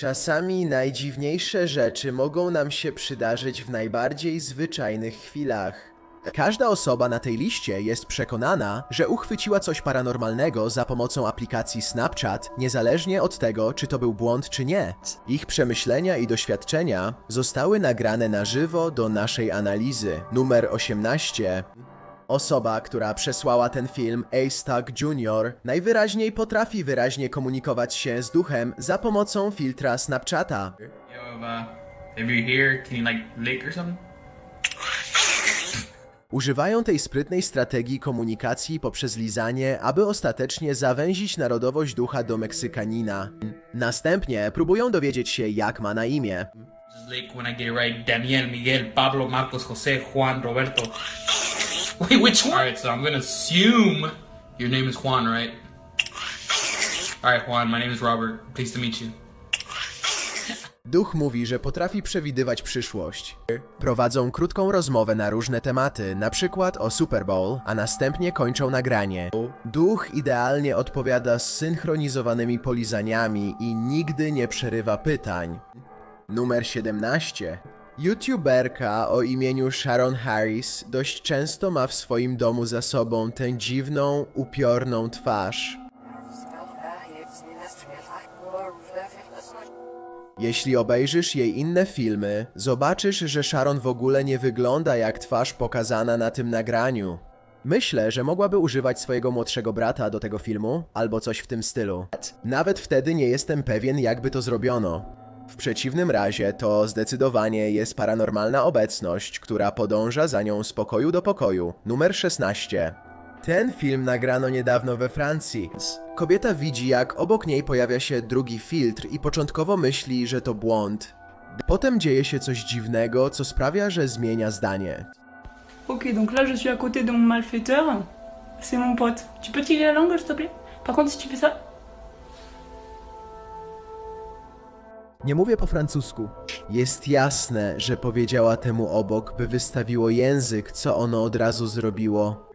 Czasami najdziwniejsze rzeczy mogą nam się przydarzyć w najbardziej zwyczajnych chwilach. Każda osoba na tej liście jest przekonana, że uchwyciła coś paranormalnego za pomocą aplikacji Snapchat, niezależnie od tego, czy to był błąd, czy nie. Ich przemyślenia i doświadczenia zostały nagrane na żywo do naszej analizy. Numer 18. Osoba, która przesłała ten film, A-Stuck Jr., najwyraźniej potrafi wyraźnie komunikować się z duchem za pomocą filtra Snapchata. Yo, if, uh, if you're here, can you like lick or something? Używają tej sprytnej strategii komunikacji poprzez lizanie, aby ostatecznie zawęzić narodowość ducha do Meksykanina. Następnie próbują dowiedzieć się, jak ma na imię. Just lick when I get it right. Daniel, Miguel, Pablo, Marcos, Jose, Juan, Roberto. Wait, which one? Alright, so I'm gonna assume your name is Juan, right? Alright, Juan, my name is Robert. Pleased to meet you. Duch mówi, że potrafi przewidywać przyszłość. Prowadzą krótką rozmowę na różne tematy, na przykład o Super Bowl, a następnie kończą nagranie. Duch idealnie odpowiada z synchronizowanymi polizaniami i nigdy nie przerywa pytań. Numer 17. YouTuberka o imieniu Sharon Harris dość często ma w swoim domu za sobą tę dziwną, upiorną twarz. Jeśli obejrzysz jej inne filmy, zobaczysz, że Sharon w ogóle nie wygląda jak twarz pokazana na tym nagraniu. Myślę, że mogłaby używać swojego młodszego brata do tego filmu, albo coś w tym stylu. Nawet wtedy nie jestem pewien, jakby to zrobiono. W przeciwnym razie to zdecydowanie jest paranormalna obecność, która podąża za nią z pokoju do pokoju. Numer 16. Ten film nagrano niedawno we Francji. Kobieta widzi, jak obok niej pojawia się drugi filtr i początkowo myśli, że to błąd. Potem dzieje się coś dziwnego, co sprawia, że zmienia zdanie. Ok, donc là je suis à côté de mon malfaiteur. C'est mon pote. Tu peux tirer la langue, s'il te plaît Par contre, si tu fais ça. Nie mówię po francusku. Jest jasne, że powiedziała temu obok, by wystawiło język, co ono od razu zrobiło.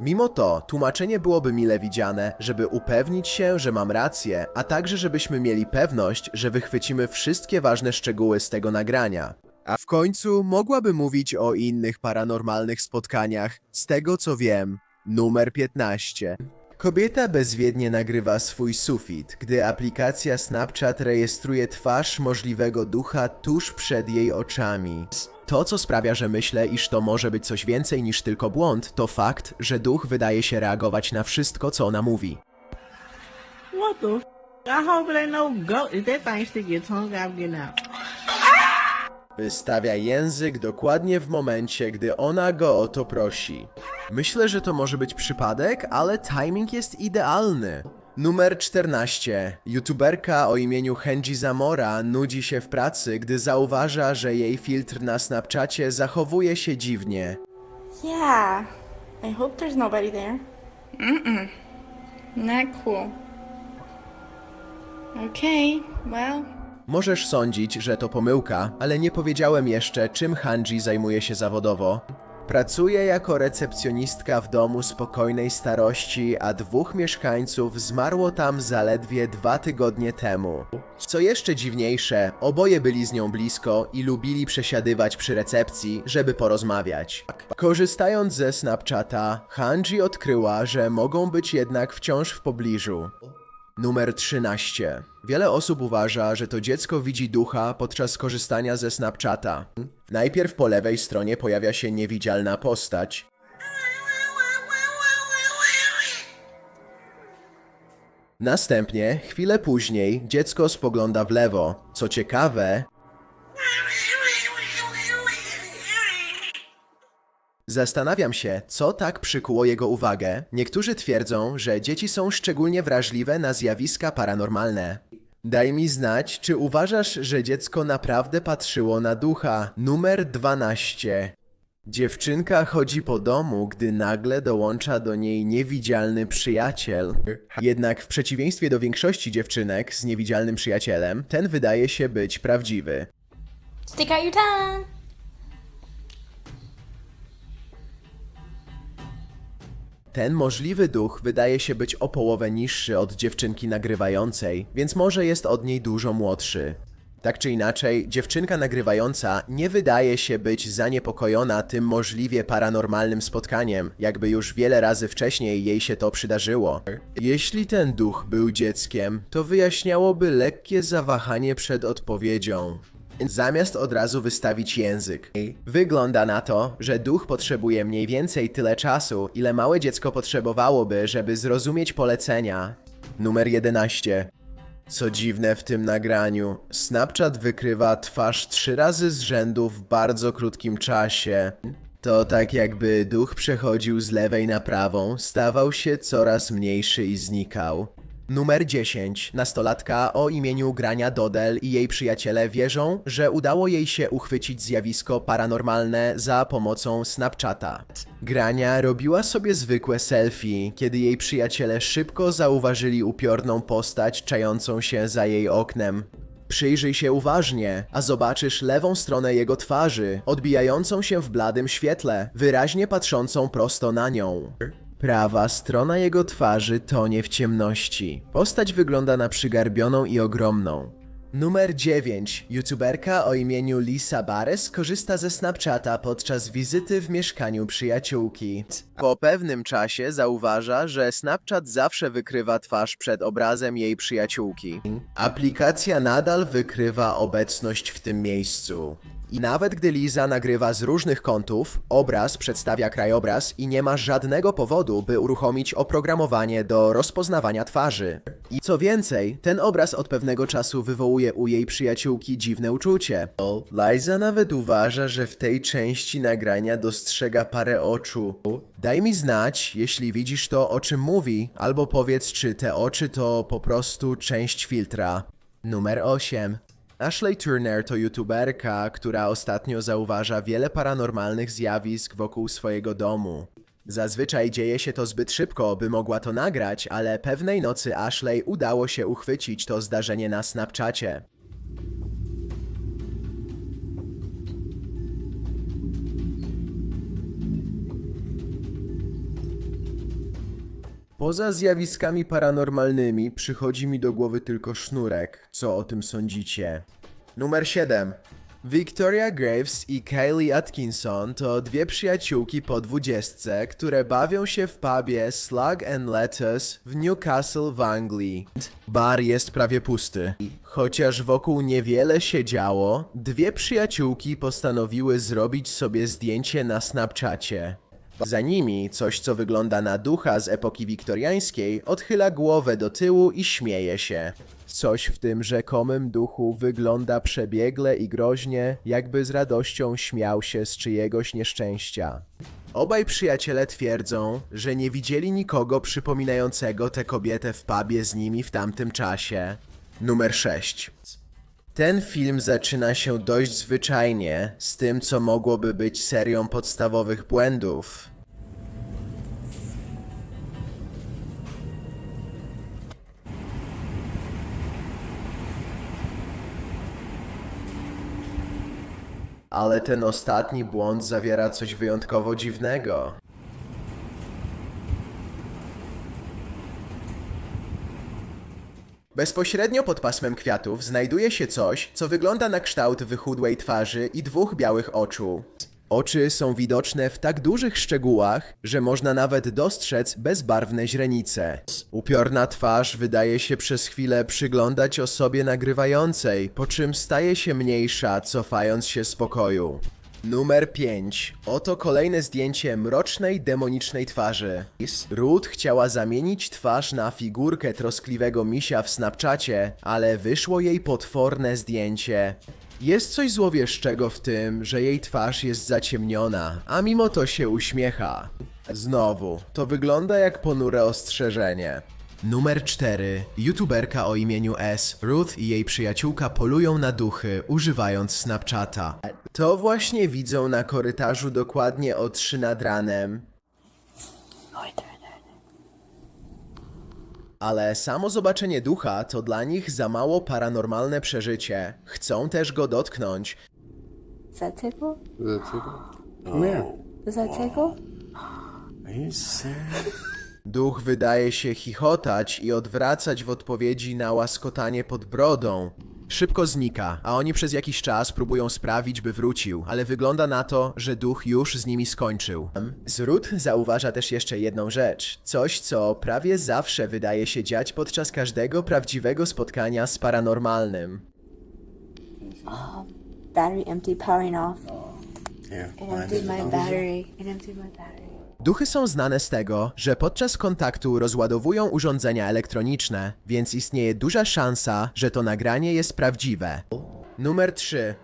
Mimo to, tłumaczenie byłoby mile widziane, żeby upewnić się, że mam rację, a także żebyśmy mieli pewność, że wychwycimy wszystkie ważne szczegóły z tego nagrania. A w końcu mogłaby mówić o innych paranormalnych spotkaniach, z tego co wiem. Numer 15. Kobieta bezwiednie nagrywa swój sufit, gdy aplikacja Snapchat rejestruje twarz możliwego ducha tuż przed jej oczami. To, co sprawia, że myślę, iż to może być coś więcej niż tylko błąd, to fakt, że duch wydaje się reagować na wszystko, co ona mówi. What the f? I hope it ain't no goat. If that thing stick your tongue I'm getting out. Wystawia język dokładnie w momencie, gdy ona go o to prosi. Myślę, że to może być przypadek, ale timing jest idealny. Numer 14. YouTuberka o imieniu Henji Zamora nudzi się w pracy, gdy zauważa, że jej filtr na Snapchacie zachowuje się dziwnie. Yeah. I hope there's nobody there. Not cool. Okay, well, Możesz sądzić, że to pomyłka, ale nie powiedziałem jeszcze, czym Hanji zajmuje się zawodowo. Pracuje jako recepcjonistka w domu spokojnej starości, a dwóch mieszkańców zmarło tam zaledwie dwa tygodnie temu. Co jeszcze dziwniejsze, oboje byli z nią blisko i lubili przesiadywać przy recepcji, żeby porozmawiać. Korzystając ze Snapchata, Hanji odkryła, że mogą być jednak wciąż w pobliżu. Numer 13. Wiele osób uważa, że to dziecko widzi ducha podczas korzystania ze Snapchata. Najpierw po lewej stronie pojawia się niewidzialna postać. Następnie, chwilę później, dziecko spogląda w lewo. Co ciekawe, Zastanawiam się, co tak przykuło jego uwagę. Niektórzy twierdzą, że dzieci są szczególnie wrażliwe na zjawiska paranormalne. Daj mi znać, czy uważasz, że dziecko naprawdę patrzyło na ducha. Numer 12. Dziewczynka chodzi po domu, gdy nagle dołącza do niej niewidzialny przyjaciel. Jednak w przeciwieństwie do większości dziewczynek z niewidzialnym przyjacielem, ten wydaje się być prawdziwy. stick out your tongue. Ten możliwy duch wydaje się być o połowę niższy od dziewczynki nagrywającej, więc może jest od niej dużo młodszy. Tak czy inaczej, dziewczynka nagrywająca nie wydaje się być zaniepokojona tym możliwie paranormalnym spotkaniem, jakby już wiele razy wcześniej jej się to przydarzyło. Jeśli ten duch był dzieckiem, to wyjaśniałoby lekkie zawahanie przed odpowiedzią. Zamiast od razu wystawić język. Wygląda na to, że duch potrzebuje mniej więcej tyle czasu, ile małe dziecko potrzebowałoby, żeby zrozumieć polecenia. Numer 11. Co dziwne w tym nagraniu, Snapchat wykrywa twarz trzy razy z rzędu w bardzo krótkim czasie. To tak jakby duch przechodził z lewej na prawą, stawał się coraz mniejszy i znikał. Numer 10. Nastolatka o imieniu Grania Dodel i jej przyjaciele wierzą, że udało jej się uchwycić zjawisko paranormalne za pomocą Snapchata. Grania robiła sobie zwykłe selfie, kiedy jej przyjaciele szybko zauważyli upiorną postać czającą się za jej oknem. Przyjrzyj się uważnie, a zobaczysz lewą stronę jego twarzy, odbijającą się w bladym świetle, wyraźnie patrzącą prosto na nią. Prawa strona jego twarzy tonie w ciemności. Postać wygląda na przygarbioną i ogromną. Numer 9. YouTuberka o imieniu Lisa Bares korzysta ze Snapchata podczas wizyty w mieszkaniu przyjaciółki. Po pewnym czasie zauważa, że Snapchat zawsze wykrywa twarz przed obrazem jej przyjaciółki. Aplikacja nadal wykrywa obecność w tym miejscu. I nawet gdy Liza nagrywa z różnych kątów, obraz przedstawia krajobraz i nie ma żadnego powodu, by uruchomić oprogramowanie do rozpoznawania twarzy. I co więcej, ten obraz od pewnego czasu wywołuje u jej przyjaciółki dziwne uczucie. Liza nawet uważa, że w tej części nagrania dostrzega parę oczu. Daj mi znać, jeśli widzisz to, o czym mówi, albo powiedz, czy te oczy to po prostu część filtra. Numer 8. Ashley Turner to youtuberka, która ostatnio zauważa wiele paranormalnych zjawisk wokół swojego domu. Zazwyczaj dzieje się to zbyt szybko, by mogła to nagrać, ale pewnej nocy Ashley udało się uchwycić to zdarzenie na Snapchacie. Poza zjawiskami paranormalnymi przychodzi mi do głowy tylko sznurek. Co o tym sądzicie? Numer 7. Victoria Graves i Kylie Atkinson to dwie przyjaciółki po dwudziestce, które bawią się w pubie Slug and Lettuce w Newcastle w Anglii. Bar jest prawie pusty. Chociaż wokół niewiele się działo, dwie przyjaciółki postanowiły zrobić sobie zdjęcie na Snapchacie. Za nimi coś, co wygląda na ducha z epoki wiktoriańskiej, odchyla głowę do tyłu i śmieje się. Coś w tym rzekomym duchu wygląda przebiegle i groźnie, jakby z radością śmiał się z czyjegoś nieszczęścia. Obaj przyjaciele twierdzą, że nie widzieli nikogo przypominającego tę kobietę w pubie z nimi w tamtym czasie. Numer 6. Ten film zaczyna się dość zwyczajnie, z tym co mogłoby być serią podstawowych błędów. Ale ten ostatni błąd zawiera coś wyjątkowo dziwnego. Bezpośrednio pod pasmem kwiatów znajduje się coś, co wygląda na kształt wychudłej twarzy i dwóch białych oczu. Oczy są widoczne w tak dużych szczegółach, że można nawet dostrzec bezbarwne źrenice. Upiorna twarz wydaje się przez chwilę przyglądać osobie nagrywającej, po czym staje się mniejsza, cofając się z pokoju. Numer 5. Oto kolejne zdjęcie mrocznej, demonicznej twarzy. Ruth chciała zamienić twarz na figurkę troskliwego misia w Snapchacie, ale wyszło jej potworne zdjęcie. Jest coś złowieszczego w tym, że jej twarz jest zaciemniona, a mimo to się uśmiecha. Znowu, to wygląda jak ponure ostrzeżenie. Numer 4. YouTuberka o imieniu S. Ruth i jej przyjaciółka polują na duchy, używając Snapchata. To właśnie widzą na korytarzu dokładnie o 3 nad ranem. Ale samo zobaczenie ducha to dla nich za mało paranormalne przeżycie. Chcą też go dotknąć, Does that tickle? Does that tickle? Come Duch wydaje się chichotać i odwracać w odpowiedzi na łaskotanie pod brodą. Szybko znika, a oni przez jakiś czas próbują sprawić, by wrócił, ale wygląda na to, że duch już z nimi skończył. Zrut zauważa też jeszcze jedną rzecz. Coś, co prawie zawsze wydaje się dziać podczas każdego prawdziwego spotkania z paranormalnym. battery empty, powering off. It emptied my battery. It emptied my battery. Duchy są znane z tego, że podczas kontaktu rozładowują urządzenia elektroniczne, więc istnieje duża szansa, że to nagranie jest prawdziwe. Numer 3.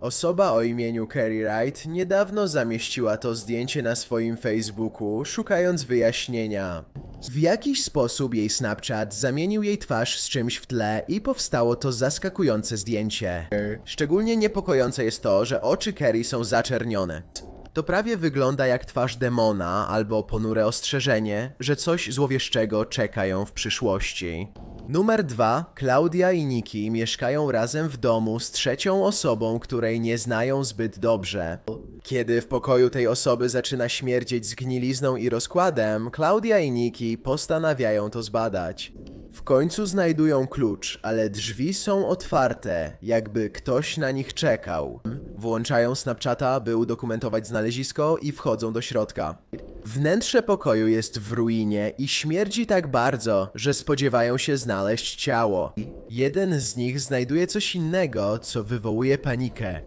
Osoba o imieniu Carrie Wright niedawno zamieściła to zdjęcie na swoim Facebooku, szukając wyjaśnienia. W jakiś sposób jej Snapchat zamienił jej twarz z czymś w tle i powstało to zaskakujące zdjęcie. Szczególnie niepokojące jest to, że oczy Carrie są zaczernione. To prawie wygląda jak twarz demona albo ponure ostrzeżenie, że coś złowieszczego czeka ją w przyszłości. Numer 2. Klaudia i Niki mieszkają razem w domu z trzecią osobą, której nie znają zbyt dobrze. Kiedy w pokoju tej osoby zaczyna śmierdzieć zgnilizną i rozkładem, Klaudia i Niki postanawiają to zbadać. W końcu znajdują klucz, ale drzwi są otwarte, jakby ktoś na nich czekał. Włączają Snapchata, by udokumentować znalezisko i wchodzą do środka. Wnętrze pokoju jest w ruinie i śmierdzi tak bardzo, że spodziewają się znaleźć ciało. Jeden z nich znajduje coś innego, co wywołuje panikę.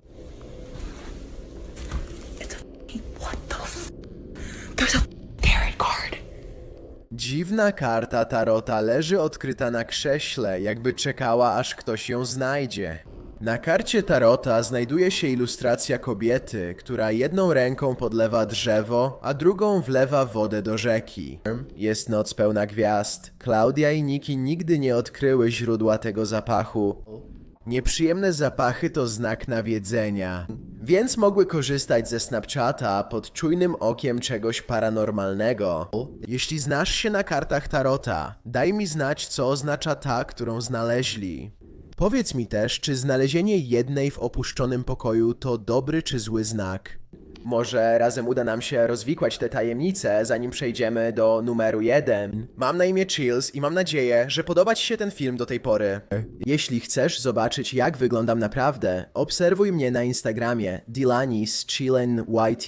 Dziwna karta Tarota leży odkryta na krześle, jakby czekała, aż ktoś ją znajdzie. Na karcie Tarota znajduje się ilustracja kobiety, która jedną ręką podlewa drzewo, a drugą wlewa wodę do rzeki. Jest noc pełna gwiazd. Klaudia i Niki nigdy nie odkryły źródła tego zapachu. Nieprzyjemne zapachy to znak nawiedzenia, więc mogły korzystać ze Snapchata pod czujnym okiem czegoś paranormalnego. Jeśli znasz się na kartach Tarota, daj mi znać, co oznacza ta, którą znaleźli. Powiedz mi też, czy znalezienie jednej w opuszczonym pokoju to dobry czy zły znak. Może razem uda nam się rozwikłać te tajemnice, zanim przejdziemy do numeru jeden. Mam na imię Chills i mam nadzieję, że podoba Ci się ten film do tej pory. Jeśli chcesz zobaczyć, jak wyglądam naprawdę, obserwuj mnie na Instagramie Dilanis Chillin YT.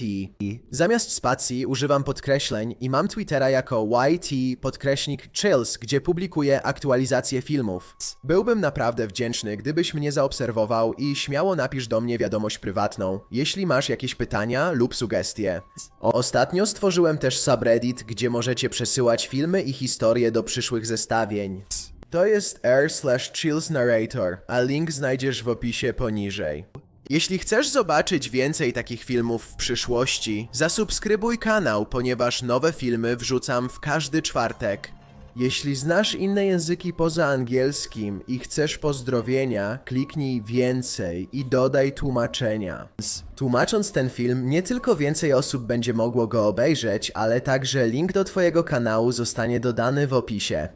Zamiast spacji używam podkreśleń i mam Twittera jako YT podkreśnik Chills, gdzie publikuję aktualizacje filmów. Byłbym naprawdę wdzięczny, gdybyś mnie zaobserwował i śmiało napisz do mnie wiadomość prywatną, jeśli masz jakieś pytania lub sugestie. Ostatnio stworzyłem też subreddit, gdzie możecie przesyłać filmy i historie do przyszłych zestawień. To jest r slash chills narrator, a link znajdziesz w opisie poniżej. Jeśli chcesz zobaczyć więcej takich filmów w przyszłości, zasubskrybuj kanał, ponieważ nowe filmy wrzucam w każdy czwartek. Jeśli znasz inne języki poza angielskim i chcesz pozdrowienia, kliknij więcej i dodaj tłumaczenia. Tłumacząc ten film, nie tylko więcej osób będzie mogło go obejrzeć, ale także link do Twojego kanału zostanie dodany w opisie.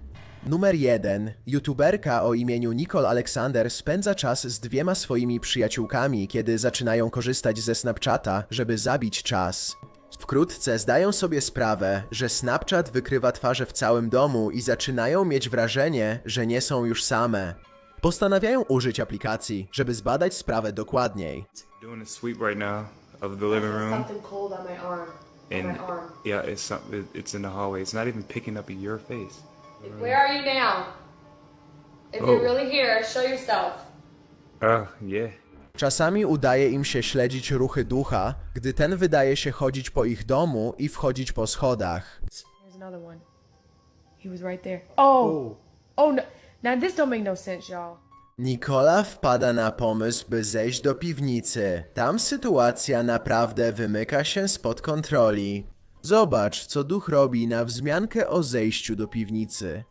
Numer 1. YouTuberka o imieniu Nicole Alexander spędza czas z dwiema swoimi przyjaciółkami, kiedy zaczynają korzystać ze Snapchata, żeby zabić czas. Wkrótce zdają sobie sprawę, że Snapchat wykrywa twarze w całym domu i zaczynają mieć wrażenie, że nie są już same. Postanawiają użyć aplikacji, żeby zbadać sprawę dokładniej. doing a sweep right now of the living room, Something cold on my arm. on and my arm. yeah, it's some, it- it's in the hallway. It's not even picking up your face. Where are you now? If Oh. you're really here, show yourself. Oh yeah. Czasami udaje im się śledzić ruchy ducha, gdy ten wydaje się chodzić po ich domu i wchodzić po schodach. There's another one. He was right there. Oh. Oh no. Now this don't make no sense, y'all. Nikola wpada na pomysł, by zejść do piwnicy. Tam sytuacja naprawdę wymyka się spod kontroli. Zobacz, co duch robi na wzmiankę o zejściu do piwnicy.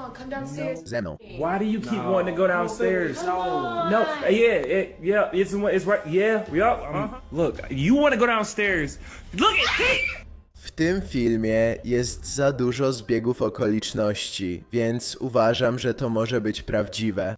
On, come downstairs. Ze mną. Why do you keep wanting to go downstairs? No, yeah, it, yeah, it's it's right. Yeah, yep. um, look, you want to go downstairs? Look at Kate. W tym filmie jest za dużo zbiegów okoliczności, więc uważam, że to może być prawdziwe.